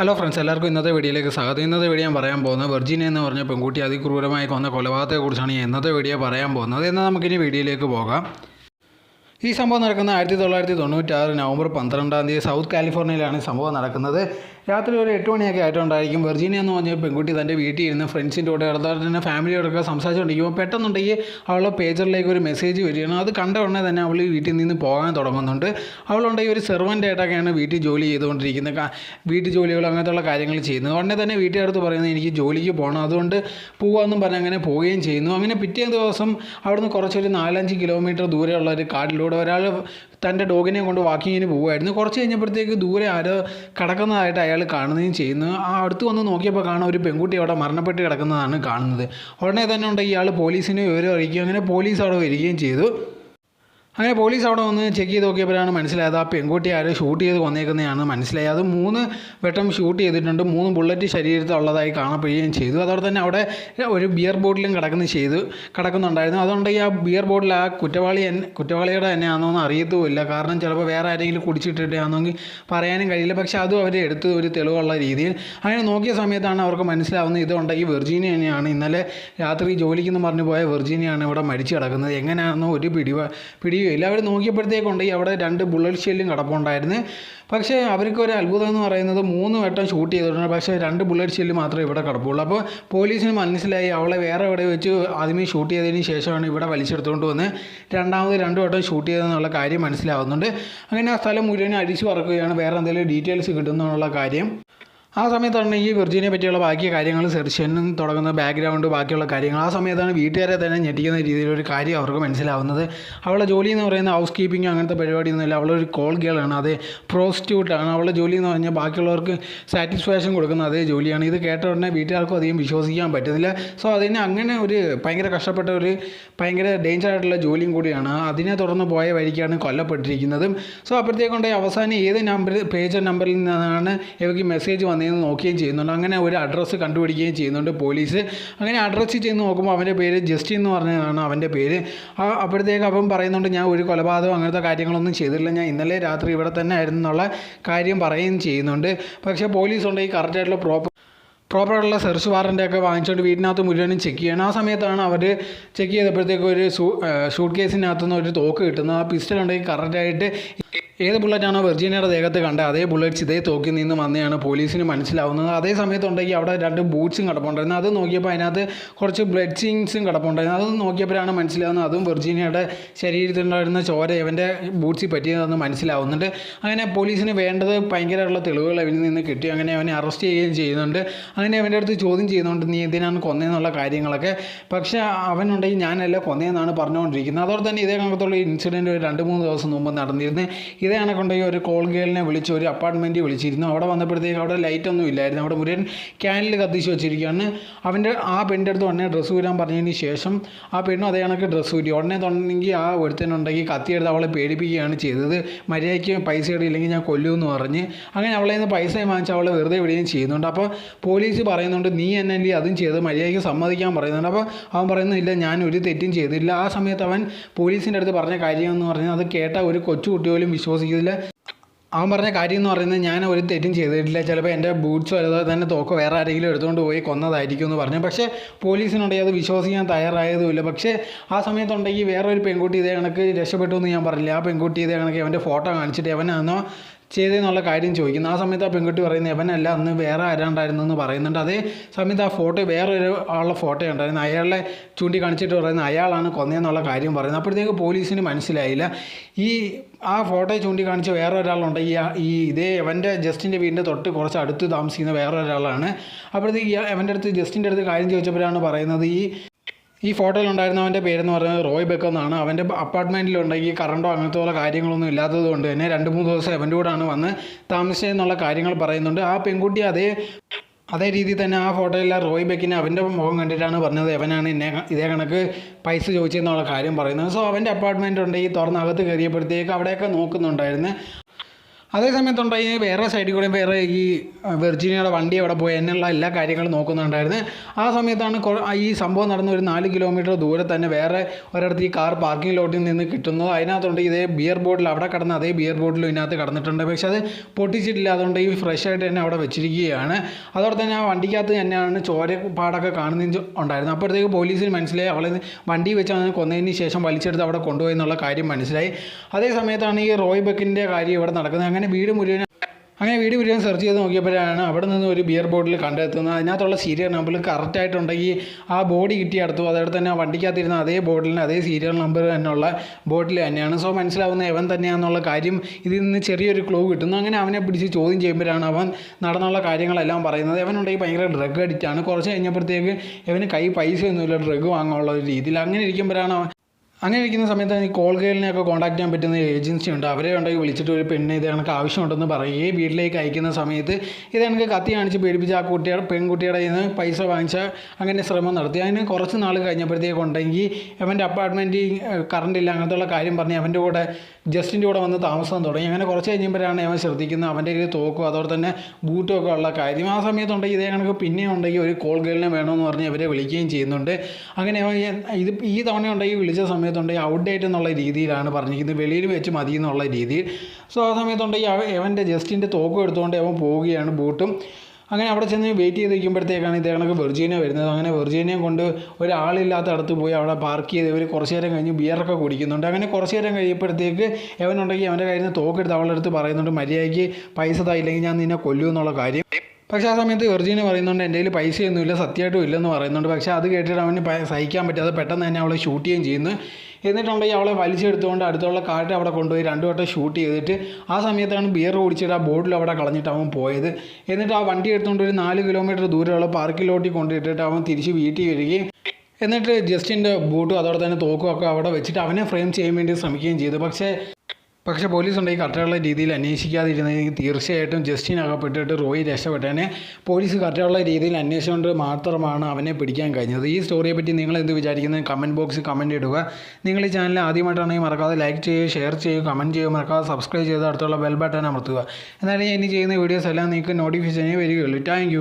Hello friends എല്ലാവർക്കും ഇന്നത്തെ വീഡിയോയിലേക്ക് സ്വാഗതം. ഇന്നത്തെ വീഡിയോ ഞാൻ പറയാൻ പോകുന്നത് വെർജീനിയ എന്ന് പറഞ്ഞ പെൺകുട്ടി അതിക്രൂരമായി കൊന്ന കൊലപാതകത്തെക്കുറിച്ചാണ് ഞാൻ ഇന്നത്തെ വീഡിയോ പറയാൻ പോകുന്നത്. എന്നാൽ നമുക്കിനി വീഡിയോയിലേക്ക് പോകാം. ഈ സംഭവം നടക്കുന്ന ആയിരത്തി തൊള്ളായിരത്തി തൊണ്ണൂറ്റാറ് നവംബർ പന്ത്രണ്ടാം തീയതി സൗത്ത് കാലിഫോർണിയയിലാണ് സംഭവം നടക്കുന്നത്. രാത്രി ഒരു എട്ട് മണിയൊക്കെ ആയിട്ടുണ്ടായിരിക്കും. വെർജീനിയ എന്ന് പറഞ്ഞ പെൺകുട്ടി തന്റെ വീട്ടിൽ ഇരുന്ന് ഫ്രണ്ട്സിന്റെ കൂടെ അടുത്ത തന്നെ ഫാമിലിയോടൊക്കെ സംസാരിച്ചുകൊണ്ടിരിക്കുമ്പോൾ പെട്ടെന്നുണ്ടെങ്കിൽ അവളുടെ പേജറിലേക്ക് ഒരു മെസ്സേജ് വരികയാണ്. അത് കണ്ട ഉടനെ തന്നെ അവൾ വീട്ടിൽ നിന്ന് പോകാൻ തുടങ്ങുന്നുണ്ട്. അവളുണ്ടെങ്കിൽ ഒരു സെർവന്റ് ആയിട്ടൊക്കെയാണ് വീട്ടിൽ ജോലി ചെയ്തുകൊണ്ടിരിക്കുന്നത്. വീട്ടു ജോലികൾ അങ്ങനത്തെയുള്ള കാര്യങ്ങൾ ചെയ്യുന്നത്. ഉടനെ തന്നെ വീട്ടുകാരടുത്ത് പറയുന്നത് എനിക്ക് ജോലിക്ക് പോകണം. അതുകൊണ്ട് പോകാമെന്നും പറഞ്ഞ് അങ്ങനെ പോവുകയും ചെയ്യുന്നു. അങ്ങനെ പിറ്റേ ദിവസം അവിടുന്ന് കുറച്ചൊരു നാലഞ്ച് കിലോമീറ്റർ ദൂരെയുള്ള ഒരു കാട്ടിലൂടെ ഒരാൾ തന്റെ ഡോഗിനെ കൊണ്ട് വാക്കിങ്ങിന് പോവുമായിരുന്നു കുറച്ച് കഴിഞ്ഞപ്പോഴത്തേക്ക് ദൂരെ ആരോ കിടക്കുന്നതായിട്ട് അയാൾ കാണുകയും ചെയ്യുന്നു. ആ അടുത്ത് വന്ന് നോക്കിയപ്പോൾ കാണാൻ ഒരു പെൺകുട്ടി അവിടെ മരണപ്പെട്ട് കിടക്കുന്നതാണ് കാണുന്നത്. ഉടനെ തന്നെ ഉണ്ട് ഇയാൾ പോലീസിനെ വിവരം അറിയിക്കുകയും അങ്ങനെ പോലീസ് അവിടെ വരികയും ചെയ്തു. അങ്ങനെ പോലീസ് അവിടെ വന്ന് ചെക്ക് ചെയ്ത് നോക്കിയപ്പോഴാണ് മനസ്സിലായത് ആ പെൺകുട്ടി ആരും ഷൂട്ട് ചെയ്ത് വന്നേക്കുന്നതാണ് മനസ്സിലായി. അത് മൂന്ന് വട്ടം ഷൂട്ട് ചെയ്തിട്ടുണ്ട്. മൂന്ന് ബുള്ളറ്റ് ശരീരത്തിലുള്ളതായി കാണപ്പെടുകയും ചെയ്തു. അതോടെ തന്നെ അവിടെ ഒരു ബിയർ ബോട്ടിലും കിടക്കുന്ന ചെയ്തു കിടക്കുന്നുണ്ടായിരുന്നു. അതുകൊണ്ട് ഈ ആ ബിയർ ബോട്ടിൽ ആ കുറ്റവാളി കുറ്റവാളിയുടെ തന്നെയാണോ എന്ന് അറിയത്തുമില്ല. കാരണം ചിലപ്പോൾ വേറെ ആരെങ്കിലും കുടിച്ചിട്ടിട്ടാണെങ്കിൽ പറയാനും കഴിയില്ല. പക്ഷേ അതും അവർ എടുത്ത് ഒരു തെളിവുള്ള രീതിയിൽ. അങ്ങനെ നോക്കിയ സമയത്താണ് അവർക്ക് മനസ്സിലാവുന്ന ഇതുണ്ടെങ്കിൽ ഈ വെർജീനിയ തന്നെയാണ്. ഇന്നലെ രാത്രി ജോലിക്കെന്ന് പറഞ്ഞു പോയ വെർജീനിയാണ് ഇവിടെ മരിച്ചു കിടക്കുന്നത്. എങ്ങനെയാണെന്നോ ഒരു പിടി പിടിയുമില്ല അവർ നോക്കിയപ്പോഴത്തേക്കുണ്ടെങ്കിൽ അവിടെ രണ്ട് ബുള്ളറ്റ് ഷെല്ലും കിടപ്പുണ്ടായിരുന്നു. പക്ഷേ അവർക്ക് ഒരു അത്ഭുതം എന്ന് പറയുന്നത് മൂന്ന് വട്ടം ഷൂട്ട് ചെയ്തിട്ടുണ്ട്. പക്ഷേ രണ്ട് ബുള്ളറ്റ് ഷെല്ല് മാത്രമേ ഇവിടെ കിടപ്പുള്ളൂ. അപ്പോൾ പോലീസിന് മനസ്സിലായി അവളെ വേറെ എവിടെ വെച്ച് ആദ്യമേ ഷൂട്ട് ചെയ്തതിന് ശേഷമാണ് ഇവിടെ വലിച്ചെടുത്തുകൊണ്ട് വന്ന്. രണ്ടാമത് രണ്ട് വട്ടം ഷൂട്ട് ചെയ്തെന്നുള്ള കാര്യം മനസ്സിലാവുന്നുണ്ട്. അങ്ങനെ ആ സ്ഥലം മുഴുവൻ അടിച്ചു പറക്കുകയാണ്. വേറെ എന്തെങ്കിലും ഡീറ്റെയിൽസ് കിട്ടുന്നുള്ള കാര്യം. ആ സമയത്താണ് ഈ വെർജീനിയെ പറ്റിയുള്ള ബാക്കി കാര്യങ്ങൾ ചെയ്യാൻ തുടങ്ങുന്ന ബാക്ക്ഗ്രൗണ്ട് ബാക്കിയുള്ള കാര്യങ്ങൾ. ആ സമയത്താണ് വീട്ടുകാരെ തന്നെ ഞെട്ടിക്കുന്ന രീതിയിലൊരു കാര്യം അവർക്ക് മനസ്സിലാവുന്നത്. അവളുടെ ജോലി എന്ന് പറയുന്ന ഹൗസ് കീപ്പിംഗ് അങ്ങനത്തെ പരിപാടിയൊന്നുമില്ല അവളൊരു കോൾ ഗേളാണ് അതേ പ്രോസ്റ്റിറ്റ്യൂട്ടാണ് അവളുടെ ജോലി എന്ന് പറഞ്ഞാൽ ബാക്കിയുള്ളവർക്ക് സാറ്റിസ്ഫാക്ഷൻ കൊടുക്കുന്ന അതേ ജോലിയാണ്. ഇത് കേട്ട ഉടനെ വീട്ടുകാർക്കും അധികം വിശ്വസിക്കാൻ പറ്റുന്നില്ല. സോ അതിന് അങ്ങനെ ഒരു ഭയങ്കര കഷ്ടപ്പെട്ട ഒരു ഭയങ്കര ഡേഞ്ചർ ആയിട്ടുള്ള ജോലിയും കൂടിയാണ്. അതിനെ തുടർന്ന് പോയ വഴിക്കാണ് കൊല്ലപ്പെട്ടിരിക്കുന്നതും. സോ അപ്പോഴത്തേക്കൊണ്ട് അവസാനം ഏത് നമ്പർ പേജ് നമ്പറിൽ നിന്നാണ് ഇവർക്ക് മെസ്സേജ് വന്നതെന്ന് നോക്കുകയും ചെയ്യുന്നുണ്ട്. അങ്ങനെ ഒരു അഡ്രസ്സ് കണ്ടുപിടിക്കുകയും ചെയ്യുന്നുണ്ട് പോലീസ് അങ്ങനെ അഡ്രസ്സ് ചെയ്ത് നോക്കുമ്പോൾ അവന്റെ പേര് ജസ്റ്റിൻ എന്ന് പറഞ്ഞതാണ് അവന്റെ പേര്. ആ അപ്പോഴത്തേക്ക് അവൻ പറയുന്നുണ്ട് ഞാൻ ഒരു കൊലപാതകം അങ്ങനത്തെ കാര്യങ്ങളൊന്നും ചെയ്തിട്ടില്ല. ഞാൻ ഇന്നലെ രാത്രി ഇവിടെ തന്നെ ആയിരുന്നു എന്നുള്ള കാര്യം പറയുകയും ചെയ്യുന്നുണ്ട്. പക്ഷേ പോലീസ് ഉണ്ടെങ്കിൽ കറക്റ്റായിട്ടുള്ള പ്രോപ്പർ പ്രോപ്പറായിട്ടുള്ള സെർച്ച് വാറന്റൊക്കെ വാങ്ങിച്ചുകൊണ്ട് വീടിനകത്ത് മുഴുവനും ചെക്ക് ചെയ്യണം. ആ സമയത്താണ് അവർ ചെക്ക് ചെയ്തപ്പോഴത്തേക്ക് ഒരു ഷൂട്ട് കേസിനകത്തുനിന്ന് ഒരു തോക്ക് കിട്ടുന്നത്. ആ പിസ്റ്റൽ ഉണ്ടെങ്കിൽ കറക്റ്റായിട്ട് ഏത് ബുള്ളറ്റാണോ വെർജീനിയയുടെ ദേഹത്ത് കണ്ട അതേ ബുള്ളറ്റ്സ് ഇതേ തോക്കിൽ നിന്ന് വന്നെയാണ് പോലീസിന് മനസ്സിലാവുന്നത്. അതേ സമയത്തുണ്ടെങ്കിൽ അവിടെ രണ്ട് ബൂട്ട്സും കിടപ്പുണ്ടായിരുന്നു. അത് നോക്കിയപ്പോൾ അതിനകത്ത് കുറച്ച് ബ്ലഡ് സീൻസും കിടപ്പുണ്ടായിരുന്നു. അത് നോക്കിയപ്പോഴാണ് മനസ്സിലാവുന്നത് അതും വെർജീനിയയുടെ ശരീരത്തിലുണ്ടായിരുന്ന ചോര ഇവന്റെ ബൂട്ട്സിൽ പറ്റിയതെന്ന് മനസ്സിലാവുന്നുണ്ട്. അങ്ങനെ പോലീസിന് വേണ്ടത് ഭയങ്കരമായിട്ടുള്ള തെളിവുകൾ അവനിൽ നിന്ന് കിട്ടി. അങ്ങനെ അവനെ അറസ്റ്റ് ചെയ്യുകയും ചെയ്യുന്നുണ്ട്. അങ്ങനെ അവന്റെ അടുത്ത് ചോദ്യം ചെയ്യുന്നുണ്ട് നീ എന്തിനാണ് കൊന്നതെന്നുള്ള കാര്യങ്ങളൊക്കെ? പക്ഷേ അവനുണ്ടെങ്കിൽ ഞാനല്ല കൊന്നതെന്നാണ് പറഞ്ഞുകൊണ്ടിരിക്കുന്നത്. അതോടെ തന്നെ ഇതേ കണക്കത്തുള്ള ഇൻസിഡന്റ് ഒരു രണ്ട് മൂന്ന് ദിവസം മുമ്പ് നടന്നിരുന്നു. ഇതേ കണക്കുണ്ടെങ്കിൽ ഒരു കോൾ ഗേളിനെ വിളിച്ച് ഒരു അപ്പാർട്ട്മെന്റ് വിളിച്ചിരുന്നു. അവിടെ വന്നപ്പോഴത്തേക്ക് അവിടെ ലൈറ്റ് ഒന്നും ഇല്ലായിരുന്നു. അവിടെ മുരൻ ക്യാനിൽ കത്തിച്ച് വെച്ചിരിക്കുകയാണ്. അവന്റെ ആ പെണ്ണിന്റെ അടുത്ത് ഉടനെ ഡ്രസ്സ് ഊരാൻ പറഞ്ഞതിന് ശേഷം ആ പെണ്ണും അതേ കണക്ക് ഡ്രസ്സ് ഊരി. ഉടനെ തുടങ്ങി ആ ഒരുത്തനുണ്ടെങ്കിൽ കത്തിയെടുത്ത് അവളെ പേടിപ്പിക്കുകയാണ് ചെയ്തത്. മര്യാദയ്ക്ക് പൈസ ഇടയില്ലെങ്കിൽ ഞാൻ കൊല്ലൂ എന്ന് പറഞ്ഞ് അങ്ങനെ അവളെ നിന്ന് പൈസ വാങ്ങിച്ച് അവളെ വെറുതെ വിടുകയും ചെയ്യുന്നുണ്ട്. അപ്പോൾ പോലീസ് പറയുന്നുണ്ട് നീ എന്നെ എന്നല്ലേ അതും ചെയ്ത് മര്യാദയ്ക്ക് സമ്മതിക്കാൻ പറയുന്നുണ്ട്. അപ്പോൾ അവൻ പറയുന്നില്ല ഞാൻ ഒരു തെറ്റും ചെയ്തില്ല. ആ സമയത്ത് അവൻ പോലീസിന്റെ അടുത്ത് പറഞ്ഞ കാര്യം എന്ന് പറഞ്ഞാൽ അത് കേട്ട ഒരു കൊച്ചു കൊച്ചുകുട്ടി പോലും വിശ്വസിക്കുന്നില്ല അവൻ പറഞ്ഞ കാര്യം എന്ന് പറയുന്നത് ഞാൻ ഒരു തെറ്റും ചെയ്തിട്ടില്ല. ചിലപ്പോൾ എന്റെ ബൂട്ട്സോ അതുപോലെ തന്നെ തോക്കോ വേറെ ആരെങ്കിലും എടുത്തുകൊണ്ട് പോയി കൊന്നതായിരിക്കും എന്ന് പറഞ്ഞു. പക്ഷേ പോലീസിനുണ്ടെങ്കിൽ അത് വിശ്വസിക്കാൻ തയ്യാറായതുമില്ല. പക്ഷേ ആ സമയത്തുണ്ടെങ്കിൽ വേറെ ഒരു പെൺകുട്ടി ഇതേ കണക്ക് രക്ഷപ്പെട്ടു എന്ന് ഞാൻ പറഞ്ഞില്ല. ആ പെൺകുട്ടി ഇതേ കണക്ക് അവന്റെ ഫോട്ടോ കാണിച്ചിട്ട് അവനാണോ ചെയ്തതെന്നുള്ള കാര്യം ചോദിക്കുന്നു. ആ സമയത്ത് ആ പെൺകുട്ടി പറയുന്നത് അവനല്ല അന്ന് വേറെ ആരാണ്ടായിരുന്നു എന്ന് പറയുന്നുണ്ട്. അതേ സമയത്ത് ആ ഫോട്ടോ വേറൊരു ആളുടെ ഫോട്ടോ ഉണ്ടായിരുന്നു. അയാളെ ചൂണ്ടിക്കാണിച്ചിട്ട് പറയുന്നത് അയാളാണ് കൊന്നതെന്നുള്ള കാര്യം പറയുന്നത്. അപ്പോഴത്തേക്ക് പോലീസിന് മനസ്സിലായില്ല. ഈ ആ ഫോട്ടോ ചൂണ്ടിക്കാണിച്ച് വേറെ ഒരാളുണ്ട് ഈ ഈ ഇതേ അവന്റെ ജസ്റ്റിന്റെ വീടിന്റെ തൊട്ട് കുറച്ച് അടുത്ത് താമസിക്കുന്ന വേറെ ഒരാളാണ് അപ്പോഴത്തേക്ക് ഇയാൾ അവന്റെ അടുത്ത് ജസ്റ്റിന്റെ അടുത്ത് കാര്യം ചോദിച്ചപ്പോഴാണ് പറയുന്നത് ഈ ഈ ഫോട്ടോയിൽ ഉണ്ടായിരുന്നവന്റെ പേരെന്ന് പറയുന്നത് റോയ് ബെക്ക് എന്നാണ്. അവന്റെ അപ്പാർട്ട്മെന്റിലുണ്ടെങ്കിൽ കറണ്ടോ അങ്ങനത്തെ ഉള്ള കാര്യങ്ങളൊന്നും ഇല്ലാത്തത് കൊണ്ട് തന്നെ രണ്ട് മൂന്ന് ദിവസം അവന്റെ കൂടാണ് വന്ന് താമസിച്ചതെന്നുള്ള കാര്യങ്ങൾ പറയുന്നുണ്ട്. ആ പെൺകുട്ടി അതേ അതേ രീതിയിൽ തന്നെ ആ ഫോട്ടോയിൽ റോയ് ബെക്കിനെ അവന്റെ മുഖം കണ്ടിട്ടാണ് പറഞ്ഞത്. അവനാണ് എന്നെ ഇതേ കണക്ക് പൈസ ചോദിച്ചതെന്നുള്ള കാര്യം പറയുന്നത്. സോ അവന്റെ അപ്പാർട്ട്മെന്റ് ഉണ്ടെങ്കിൽ തുറന്നകത്ത് കയറിയപ്പോഴത്തേക്ക് അവിടെയൊക്കെ നോക്കുന്നുണ്ടായിരുന്നു. അതേ സമയത്തുണ്ടായി വേറെ സൈഡിൽ കൂടെ വേറെ ഈ വെർജീനിയയുടെ വണ്ടി എവിടെ പോയി എന്നുള്ള എല്ലാ കാര്യങ്ങളും നോക്കുന്നുണ്ടായിരുന്നു. ആ സമയത്താണ് ഈ സംഭവം നടന്ന ഒരു നാല് കിലോമീറ്റർ ദൂരെ തന്നെ വേറെ ഒരിടത്ത് ഈ കാർ പാർക്കിംഗ് ലോട്ടിൽ നിന്ന് കിട്ടുന്നത്. അതിനകത്തുണ്ട് ഇതേ ബിയർ ബോട്ടിൽ അവിടെ കിടന്ന അതേ ബിയർ ബോട്ടിലും ഇതിനകത്ത് കിടന്നിട്ടുണ്ട്. പക്ഷെ അത് പൊട്ടിച്ചിട്ടില്ല. അതുകൊണ്ട് ഈ ഫ്രഷ് ആയിട്ട് തന്നെ അവിടെ വെച്ചിരിക്കുകയാണ്. അതോടെ തന്നെ ആ വണ്ടിക്കകത്ത് തന്നെയാണ് ചോരപ്പാടൊക്കെ കാണുന്ന ഉണ്ടായിരുന്നു അപ്പോഴത്തേക്ക് പോലീസിന് മനസ്സിലായി. അവളെ വണ്ടി വെച്ച് അവനെ കൊന്നതിന് ശേഷം വലിച്ചെടുത്ത് അവിടെ കൊണ്ടുപോയി എന്നുള്ള കാര്യം മനസ്സിലായി. അതേ സമയത്താണ് ഈ റോയ് ബക്കിന്റെ കാര്യം ഇവിടെ നടക്കുന്നത്. അങ്ങനെ വീട് മുഴുവൻ അങ്ങനെ വീട് മുഴുവൻ സെർച്ച് ചെയ്ത് നോക്കിയപ്പോഴാണ് അവിടെ നിന്ന് ഒരു ബിയർ ബോട്ടിൽ കണ്ടെത്തുന്നത്. അതിനകത്തുള്ള സീരിയൽ നമ്പർ കറക്റ്റായിട്ടുണ്ടെങ്കിൽ ആ ബോഡി കിട്ടിയടുത്തു അതോടെ തന്നെ വണ്ടിക്കകത്തിരുന്ന അതേ ബോട്ടിലിന് അതേ സീരിയൽ നമ്പർ തന്നെയുള്ള ബോട്ടിൽ തന്നെയാണ്. സോ മനസ്സിലാവുന്ന എവൻ തന്നെയാണെന്നുള്ള കാര്യം ഇതിൽ നിന്ന് ചെറിയൊരു ക്ലൂ കിട്ടുന്നു. അങ്ങനെ അവനെ പിടിച്ച് ചോദ്യം ചെയ്യുമ്പോഴാണ് അവൻ നടന്നുള്ള കാര്യങ്ങളെല്ലാം പറയുന്നത്. അവനുണ്ടെങ്കിൽ ഭയങ്കര ഡ്രഗ് അഡിക്റ്റാണ് കുറച്ച് കഴിഞ്ഞപ്പോഴത്തേക്ക് ഇവന് കൈ പൈസയൊന്നുമില്ല ഡ്രഗ് വാങ്ങാനുള്ള ഒരു രീതിയിൽ. അങ്ങനെ ഇരിക്കുമ്പോഴാണ് അവൻ അങ്ങനെ ഇരിക്കുന്ന സമയത്ത് ഈ കോൾ ഗേളിനെയൊക്കെ കോൺടാക്ട് ചെയ്യാൻ പറ്റുന്ന ഏജൻസി ഉണ്ട്. അവരെ ഉണ്ടെങ്കിൽ വിളിച്ചിട്ട് ഒരു പെണ്ണ് ഇത് കണക്ക് ആവശ്യമുണ്ടെന്ന് പറയുകയും വീട്ടിലേക്ക് അയക്കുന്ന സമയത്ത് ഇത് കണക്ക് കത്തി കാണിച്ച് പേടിപ്പിച്ച് ആ കുട്ടിയുടെ പെൺകുട്ടിയുടെ നിന്ന് പൈസ വാങ്ങിച്ച അങ്ങനെ ശ്രമം നടത്തി. അതിന് കുറച്ച് നാൾ കഴിഞ്ഞപ്പോഴത്തേക്കുണ്ടെങ്കിൽ അവന്റെ അപ്പാർട്ട്മെന്റിൽ കറണ്ട് ഇല്ല അങ്ങനത്തുള്ള കാര്യം പറഞ്ഞ് അവന്റെ കൂടെ ജസ്റ്റിന്റെ കൂടെ വന്ന് താമസം തുടങ്ങി. അങ്ങനെ കുറച്ച് കഴിഞ്ഞപ്പോഴാണ് അവൻ ശ്രദ്ധിക്കുന്നത് അവന്റെ കയ്യിൽ തോക്കും അതോടെ തന്നെ ബൂട്ടും ഒക്കെ ഉള്ള കാര്യം. ആ സമയത്തുണ്ടെങ്കിൽ ഇതേ കണക്ക് പിന്നെയും ഉണ്ടെങ്കിൽ ഒരു കോൾ ഗേളിനെ വേണമെന്ന് പറഞ്ഞ് ഇവരെ വിളിക്കുകയും ചെയ്യുന്നുണ്ട്. അങ്ങനെ അവൻ ഇത് ഈ തവണ ഉണ്ടെങ്കിൽ വിളിച്ച സമയത്തുണ്ടെങ്കിൽ ഔട്ട്ഡേറ്റ് എന്നുള്ള രീതിയിലാണ് പറഞ്ഞിരിക്കുന്നത്. വെളിയിൽ വെച്ച് മതി എന്നുള്ള രീതിയിൽ. സോ ആ സമയത്തുണ്ടെങ്കിൽ അവൻ അവന്റെ ജസ്റ്റിന്റെ തോക്കും എടുത്തുകൊണ്ട് അവൻ പോവുകയാണ് ബൂട്ടും. അങ്ങനെ അവിടെ ചെന്ന് വെയിറ്റ് ചെയ്ത് നിൽക്കുമ്പോഴത്തേക്കാണ് ഇദ്ദേഹങ്ങൾക്ക് വെർജീനിയ വരുന്നത്. അങ്ങനെ വെർജീനിയ കൊണ്ട് ഒരാളില്ലാത്ത അടുത്ത് പോയി അവിടെ പാർക്ക് ചെയ്ത് ഇവർ കുറച്ച് നേരം കഴിഞ്ഞ് ബിയറൊക്കെ കുടിക്കുന്നുണ്ട്. അങ്ങനെ കുറച്ച് നേരം കഴിയുമ്പോഴത്തേക്ക് എവനുണ്ടെങ്കിൽ അവന്റെ കയ്യിൽ നിന്ന് തോക്കെടുത്ത് അവളുടെ അടുത്ത് പറയുന്നുണ്ട് മര്യാദയ്ക്ക് പൈസ തായില്ലെങ്കിൽ ഞാൻ നിന്നെ കൊല്ലൂ എന്നുള്ള കാര്യം. പക്ഷേ ആ സമയത്ത് വെർജീനിയ പറയുന്നുണ്ട് എന്റെ കയ്യിൽ പൈസയൊന്നുമില്ല സത്യമായിട്ടും ഇല്ലെന്ന് പറയുന്നുണ്ട്. പക്ഷേ അത് കേട്ടിട്ട് അവന് സഹിക്കാൻ പറ്റാതെ പെട്ടെന്ന് തന്നെ അവളെ ഷൂട്ട് ചെയ്യുകയും ചെയ്യുന്നു. എന്നിട്ടുണ്ടെങ്കിൽ അവളെ വലിച്ചെടുത്തുകൊണ്ട് അടുത്തുള്ള കാറ്റ് അവിടെ കൊണ്ടുപോയി രണ്ടു വട്ടം ഷൂട്ട് ചെയ്തിട്ട് ആ സമയത്താണ് ബിയർ കുടിച്ചിട്ട് ആ ബോട്ടിൽ അവിടെ കളഞ്ഞിട്ട് അവൻ പോയത്. എന്നിട്ട് ആ വണ്ടി എടുത്തുകൊണ്ട് ഒരു നാല് കിലോമീറ്റർ ദൂരെയുള്ള പാർക്കിലോട്ടി കൊണ്ടിട്ടിട്ട് അവൻ തിരിച്ച് വീട്ടിൽ വരികയും എന്നിട്ട് ജസ്റ്റിന്റെ ബൂട്ടും അതോടെ തന്നെ തോക്കും ഒക്കെ അവിടെ വെച്ചിട്ട് അവനെ ഫ്രെയിം ചെയ്യാൻ വേണ്ടി ശ്രമിക്കുകയും ചെയ്തു. പക്ഷേ പക്ഷേ പോലീസ് ഉണ്ടെങ്കിൽ കറക്റ്റുള്ള രീതിയിൽ അന്വേഷിക്കാതിരുന്നെങ്കിൽ തീർച്ചയായിട്ടും ജസ്റ്റിൻ അകപ്പെട്ടിട്ട് റോയി രക്ഷപ്പെട്ടേനെ പോലീസ് കറക്റ്റുള്ള രീതിയിൽ അന്വേഷിച്ചുകൊണ്ട് മാത്രമാണ് അവനെ പിടിക്കാൻ കഴിഞ്ഞത്. ഈ സ്റ്റോറിയെ പറ്റി നിങ്ങൾ എന്ത് വിചാരിക്കുന്നത് കമന്റ് ബോക്സിൽ കമന്റ് ഇടുക. നിങ്ങൾ ഈ ചാനൽ ആദ്യമായിട്ടാണെങ്കിൽ മറക്കാതെ ലൈക്ക് ചെയ്യുക ഷെയർ ചെയ്യുക കമന്റ് ചെയ്യുക. മറക്കാതെ സബ്സ്ക്രൈബ് ചെയ്ത് അടുത്തുള്ള ബെൽ ബട്ടൺ അമർത്തുക. എന്നാലും ഞാൻ ഇനി ചെയ്യുന്ന വീഡിയോസ് എല്ലാം നിങ്ങൾക്ക് നോട്ടിഫിക്കേഷനേ വരികയുള്ളൂ. താങ്ക്